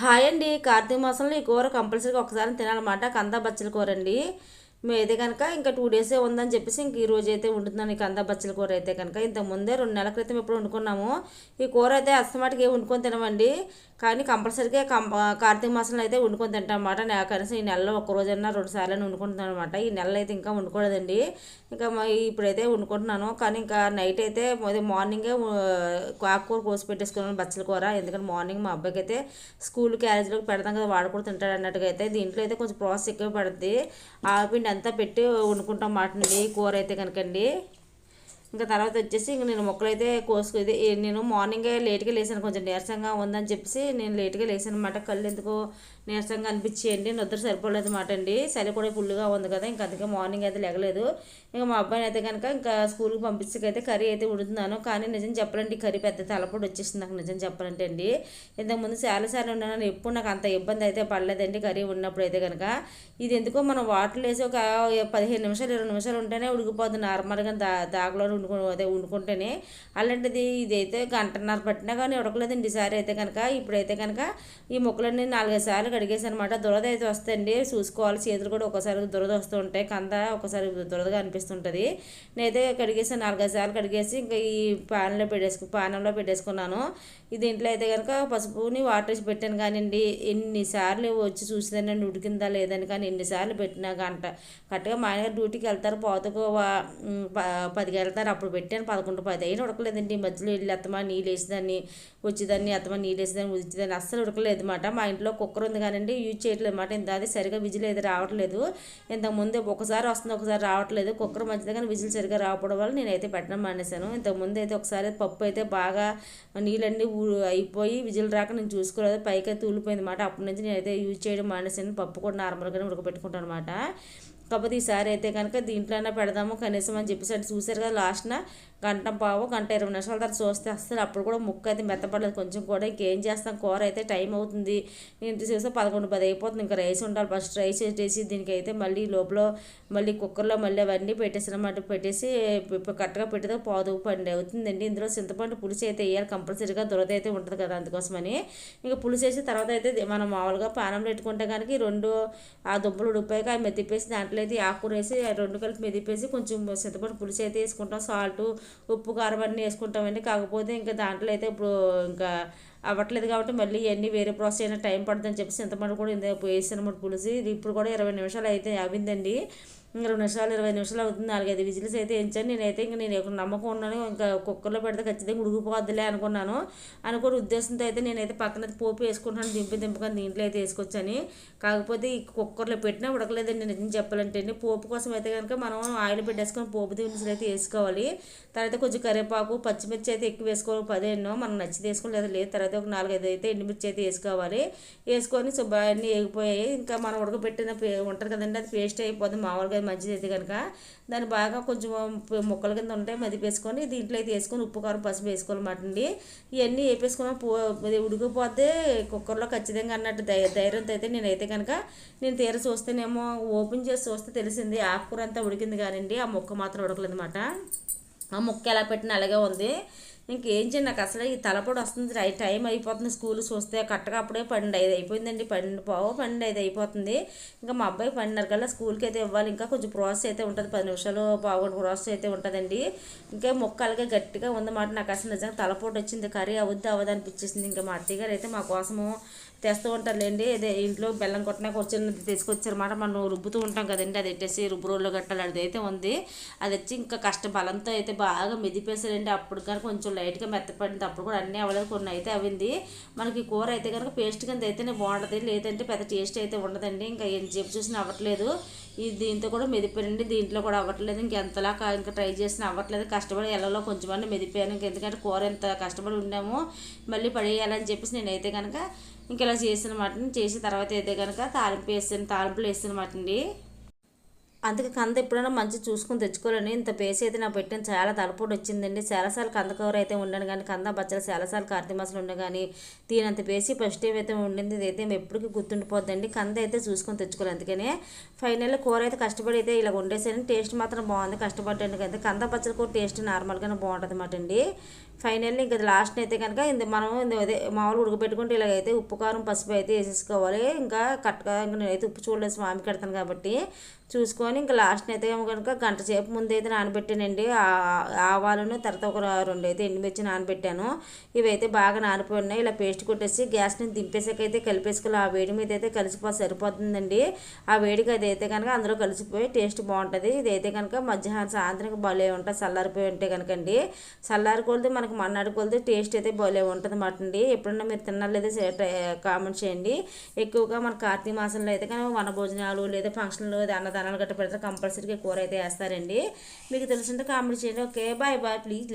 Hi అండి. కార్తీక మాసంలో ఈ కూర కంపల్సరీగా ఒకసారి తినాలన్నమాట. కంద బచ్చల కూర అండి అయితే కనుక ఇంకా టూ డేసే ఉందని చెప్పేసి ఇంక ఈ రోజు అయితే ఉంటుందని ఈ కంద బచ్చల కూర అయితే కనుక ఇంత ముందే రెండు నెలల క్రితం ఎప్పుడు వండుకున్నాము. ఈ కూర అయితే అస్తమాటికి ఏం వండుకొని తినమండి. కానీ కంపల్సరీగా కంప కార్తీక మాసంలో అయితే వండుకొని తింటాం అనమాట నేను కనీసం ఈ నెలలో ఒక రోజన్నా రెండు సార్లు వండుకుంటున్నాను అనమాట ఈ నెలలో అయితే ఇంకా వండుకోలేదండి. ఇంకా ఇప్పుడైతే వండుకుంటున్నాను. కానీ ఇంకా నైట్ అయితే మార్నింగే ఆకుకూర కోసి పెట్టేసుకున్నాను బచ్చల కూర. ఎందుకంటే మార్నింగ్ మా అబ్బాయికి అయితే స్కూల్ క్యారేజ్లోకి పెడతాం కదా వాడు కూడా తింటాడు అన్నట్టుగా అయితే. దీంట్లో అయితే కొంచెం ప్రాసెస్ ఎక్కువ పడుతుంది ఆపిండి అంతా పెట్టి వండుకుంటాం. మాటండి కూర అయితే కనుకండి. ఇంకా తర్వాత వచ్చేసి ఇంక నేను మొక్కలు అయితే కోసుకు నేను మార్నింగే లేట్గా లేసాను. కొంచెం నీరసంగా ఉందని చెప్పేసి నేను లేట్గా లేసాను అనమాట కళ్ళు ఎందుకు నీరసంగా అనిపించేయండి. నిద్ర సరిపోలేదు మాట అండి. చలి కూడా ఫుల్గా ఉంది కదా ఇంకా అందుకే మార్నింగ్ అయితే లేగలేదు. ఇంకా మా అబ్బాయిని అయితే కనుక ఇంకా స్కూల్కి పంపించకైతే కర్రీ అయితే ఉడుతున్నాను కానీ నిజం చెప్పాలంటే కర్రీ పెద్ద తలపొడి వచ్చేసింది నాకు నిజం చెప్పాలంటే అండి. ఇంతకుముందు చాలాసార్లు ఉన్నాను ఎప్పుడు నాకు అంత ఇబ్బంది అయితే పడలేదండి కర్రీ ఉన్నప్పుడు అయితే కనుక. ఇది ఎందుకో మనం వాటర్ వేసి ఒక పదిహేను నిమిషాలు ఇరవై నిమిషాలు ఉంటేనే ఉడికిపోతుంది నార్మల్గా దా దాగలో వండుకు అదే వండుకుంటేనే అలాంటిది ఇదైతే గంటన్నర పట్టినా కానీ ఉడకలేదండి ఈసారి అయితే కనుక. ఇప్పుడైతే కనుక ఈ ముక్కలన్నీ నాలుగైదు సార్లు కడిగేసి అనమాట దురద అయితే వస్తాయండి చూసుకోవాలి. చేతులు కూడా ఒకసారి దురద వస్తూ ఉంటాయి కంద ఒకసారి దురదగా అనిపిస్తుంటుంది. నేనైతే కడిగేసి నాలుగైదు సార్లు కడిగేసి ఇంకా ఈ పానంలో పెట్టేసుకు పానంలో పెట్టేసుకున్నాను. ఇది దీంట్లో అయితే కనుక పసుపుని వాటర్ వేసి పెట్టాను కానివ్వండి ఎన్నిసార్లు వచ్చి చూసేదానండి ఉడికిందా లేదని కానీ ఎన్నిసార్లు పెట్టినా గంట. కరెక్ట్గా మా ఆయన డ్యూటీకి వెళ్తారు. పోతకు పదికి వెళ్తారు అప్పుడు పెట్టాను. పదకొండు పది అయినా ఉడకలేదండి మధ్యలో వెళ్ళి అత్తమా నీళ్ళు వేసేదాన్ని వచ్చేదాన్ని అత్తమా నీళ్ళు వేసేదాన్ని వచ్చేదాన్ని అస్సలు ఉడకలేదు అనమాట మా ఇంట్లో కుక్కర్ ఉంది కానండి యూజ్ చేయట్లేదు అనమాట ఇంత అది సరిగా విజిల్ అయితే రావట్లేదు. ఇంతకుముందు ఒకసారి వస్తుంది ఒకసారి రావట్లేదు. కుక్కర్ మంచిది కానీ విజిల్ సరిగా రాకపోవడం వల్ల నేనైతే పెట్టడం మానేశాను. ఇంతకుముందు అయితే ఒకసారి పప్పు అయితే బాగా నీళ్ళన్నీ అయిపోయి విజిల్ రాక నేను చూసుకోలేదు. పైకి అయితే ఊలిపోయింది అనమాట అప్పటి నుంచి నేనైతే యూజ్ చేయడం మానేశాను. పప్పు కూడా నార్మల్గానే ఉడకబెట్టుకుంటాను అనమాట కాకపోతే ఈసారి అయితే కనుక దీంట్లోనే పెడదాము కనీసం అని చెప్పేసి అంటే చూసారు కదా లాస్ట్న. గంట పావు గంట ఇరవై నిమిషాల తర్వాత చూస్తే అసలు అప్పుడు కూడా ముక్క అయితే మెత్తపడలేదు. కొంచెం కూడా ఇంకేం చేస్తాం? కూర అయితే టైం అవుతుంది. ఇంటి చేస్తే పదకొండు పది అయిపోతుంది. ఇంకా రైస్ ఉండాలి. ఫస్ట్ రైస్ పెట్టేసి దీనికైతే మళ్ళీ లోపల మళ్ళీ కుక్కర్లో మళ్ళీ అవన్నీ పెట్టేసినమాట పెట్టేసి కరెక్ట్గా పెట్టేదో పాదు పండి అవుతుందండి. ఇందులో చింతపండు పులుసు అయితే వేయాలి. కంపల్సరీగా దురద అయితే ఉంటుంది కదా అందుకోసమని. ఇంకా పులుసు వేసిన తర్వాత అయితే మనం మామూలుగా పానం పెట్టుకుంటే కనుక రెండు ఆ దుంపలు ఉడిపోయాక అవి మెత్తిప్పేసి దాంట్లో అయితే ఆకుకూర వేసి రెండు కలిపి మెదిపేసి కొంచెం చింతపండు పులుసు అయితే వేసుకుంటాం. సాల్ట్ ఉప్పు కారం అన్నీ వేసుకుంటామండి. కాకపోతే ఇంకా దాంట్లో అయితే ఇప్పుడు ఇంకా అవ్వట్లేదు కాబట్టి మళ్ళీ ఇవన్నీ వేరే ప్రాసెస్ అయినా టైం పడుతుందని చెప్పి చింతపండు కూడా ఇంత అన్నమాట పులుసు. ఇప్పుడు కూడా ఇరవై నిమిషాలు అయితే అవిందండి ఇరవై నిమిషాలు ఇరవై నిమిషాలు అవుతుంది. నాలుగైదు విజిల్స్ అయితే ఎంచాను నేనైతే ఇంకా నేను ఒక నమ్మకం ఉన్నాను. ఇంకా కుక్కర్లో పెడితే ఖచ్చితంగా ఉడికిపోద్దిలే అనుకున్నాను. అనుకోని ఉద్దేశంతో అయితే నేనైతే పక్కన పోపు వేసుకుంటాను దింపి దింపగా దీంట్లో అయితే వేసుకొచ్చాను. కాకపోతే ఈ కుక్కర్లో పెట్టినా ఉడకలేదండి. నిజం చెప్పాలంటే పోపు కోసం అయితే కనుక మనం ఆయిల్ పెట్టేసుకొని పోపు దినుసులు అయితే వేసుకోవాలి. తర్వాత కొంచెం కరివేపాకు పచ్చిమిర్చి అయితే ఎక్కువ వేసుకోవాలి. పదేనో మనం నచ్చి వేసుకోలేదు లేదు. తర్వాత ఒక నాలుగైదు అయితే ఎండుమిర్చి అయితే వేసుకోవాలి. వేసుకొని శుభ్ర అన్నీ వేగిపోయాయి. ఇంకా మనం ఉడకబెట్టిన ఉంటుంది కదండి అది పేస్ట్ అయిపోతుంది మామూలుగా మంచిది అయితే కనుక దాన్ని బాగా కొంచెం ముక్కల కింద ఉంటాయి మదిపేసుకొని దీంట్లో అయితే వేసుకొని ఉప్పు కారం పసుపు వేసుకోవాలన్నమాట అండి. ఇవన్నీ వేపేసుకుని పో ఉడికిపోతే కుక్కర్లో ఖచ్చితంగా అన్నట్టు ధైర్యంతో అయితే నేనైతే కనుక నేను తీర చూస్తేనేమో ఓపెన్ చేసి చూస్తే తెలిసింది ఆకుకూర అంతా ఉడికింది కానివ్వండి ఆ ముక్క మాత్రం ఉడకలేదు అన్నమాట ఆ ముక్క ఎలా పెట్టినా అలాగే ఉంది. ఇంకేం చేయండి నాకు అసలు ఈ తలపొడి వస్తుంది టైం అయిపోతుంది స్కూల్ చూస్తే. కరెక్ట్గా అప్పుడే పన్నెండు ఐదు అయిపోయిందండి. పన్నెండు పావు పన్నెండు ఐదు అయిపోతుంది. ఇంకా మా అబ్బాయి పన్నెండున్నర కల్లా స్కూల్కి అయితే ఇవ్వాలి. ఇంకా కొంచెం ప్రాసెస్ అయితే ఉంటుంది. పది నిమిషాలు పావుగంట ప్రాసెస్ అయితే ఉంటుందండి. ఇంకా మొక్క అలాగే గట్టిగా ఉందన్నమాట. నాకు అసలు నిజంగా తలపోటు వచ్చింది. కర్రీ అవుద్ది అవ్వదు అనిపించేసింది. ఇంకా మా అత్తయ్య గారు అయితే మా కోసము తెస్తూ ఉంటారులేండి. అదే ఇంట్లో బెల్లం కొట్టినా వచ్చిన తీసుకొచ్చారన్నమాట. మనం రుబ్బుతూ ఉంటాం కదండి. అది ఎట్టేసి రుబ్బు రోజులో కట్టాలి. అది అయితే ఉంది. అది వచ్చి ఇంకా కష్ట. బలంతో అయితే బాగా మెదిపేసారండి అప్పుడు కానీ కొంచెం లైట్గా మెత్తపడింది. అప్పుడు కూడా అన్నీ అవ్వలేదు కొన్ని అయితే అవింది. మనకి కూర అయితే కనుక పేస్ట్ కింద అయితేనే బాగుంటుంది. లేదంటే పెద్ద టేస్ట్ అయితే ఉండదండి. ఇంకా ఏం చెప్పి చూసినా అవ్వట్లేదు. ఇది దీంతో కూడా మెదిపోయానండి దీంట్లో కూడా అవ్వట్లేదు. ఇంకెంతలా ఇంకా ట్రై చేసినా అవ్వట్లేదు. కష్టపడి ఎల్లలో కొంచెమన్నా మెదిపోయాను ఇంకెందుకంటే కూర ఎంత కష్టపడి ఉన్నాము మళ్ళీ పడేయాలని చెప్పేసి నేనైతే కనుక ఇంక ఇలా చేసిన మటన్ చేసిన తర్వాత అయితే కనుక తాలింపు వేసాను తాలింపులు వేసిన మటండి అందుకే కంద ఎప్పుడైనా మంచి చూసుకుని తెచ్చుకోవాలని ఇంత పేసి అయితే నాకు పెట్టిన. చాలా తలపోటు వచ్చిందండి. చాలాసార్లు కంద కవర్ అయితే ఉండను కానీ కంద బచ్చలు చాలాసార్లు కార్తీక మసలు ఉండే కానీ దీనంత పేసి ఫస్ట్ టైం అయితే ఉండింది. ఇదైతే ఎప్పటికీ గుర్తుండిపోద్దండి. కంద అయితే చూసుకొని తెచ్చుకోవాలి అందుకనే. ఫైనల్ కూర అయితే కష్టపడి అయితే ఇలా వండేసాను. టేస్ట్ మాత్రం బాగుంది. కష్టపడ్డాను. కదా కంద బచ్చల కూర టేస్ట్ నార్మల్గానే బాగుంటుంది అన్నమాట అండి ఫైనల్లీ ఇంకా లాస్ట్ అయితే కనుక ఇంత మనం అదే మామూలు ఉడకబెట్టుకుంటే ఇలాగైతే ఉప్పు కారం పసుపు అయితే వేసేసుకోవాలి. ఇంకా కరెక్ట్గా ఇంకా నేనైతే ఉప్పు చూడలేదు స్వామి కడతాను కాబట్టి చూసుకొని ఇంకా లాస్ట్ అయితే కనుక గంట సేపు ముందు అయితే నానబెట్టానండి. ఆ- ఆవాలను తర్వాత ఒక రెండు అయితే ఎండుమిర్చి నానబెట్టాను. ఇవైతే బాగా నానిపోయి ఉన్నాయి ఇలా పేస్ట్ కొట్టేసి గ్యాస్ని దింపేసాకైతే కలిపేసుకోవాలి. ఆ వేడి మీద అయితే కలిసిపో సరిపోతుందండి. ఆ వేడికి అది అయితే కనుక అందులో కలిసిపోయి టేస్ట్ బాగుంటుంది. ఇదైతే కనుక మధ్యాహ్నం సాయంత్రం భలే ఉంటుంది చల్లారిపోయి ఉంటే కనుకండి. అండి చల్లారి మనకు మన్నాడు కొలితే టేస్ట్ అయితే భలే ఉంటుంది. అన్నమాట అండి ఎప్పుడన్నా మీరు తిన్నారు లేదా కామెంట్ చేయండి. ఎక్కువగా మన కార్తీక మాసంలో అయితే కానీ వన భోజనాలు లేదా ఫంక్షన్లు లేదా అన్నదానాలు గట్రా పెడితే కంపల్సరీగా కూర అయితే వేస్తారండి. మీకు తెలిసింటే కామెంట్ చేయండి. Okay bye bye please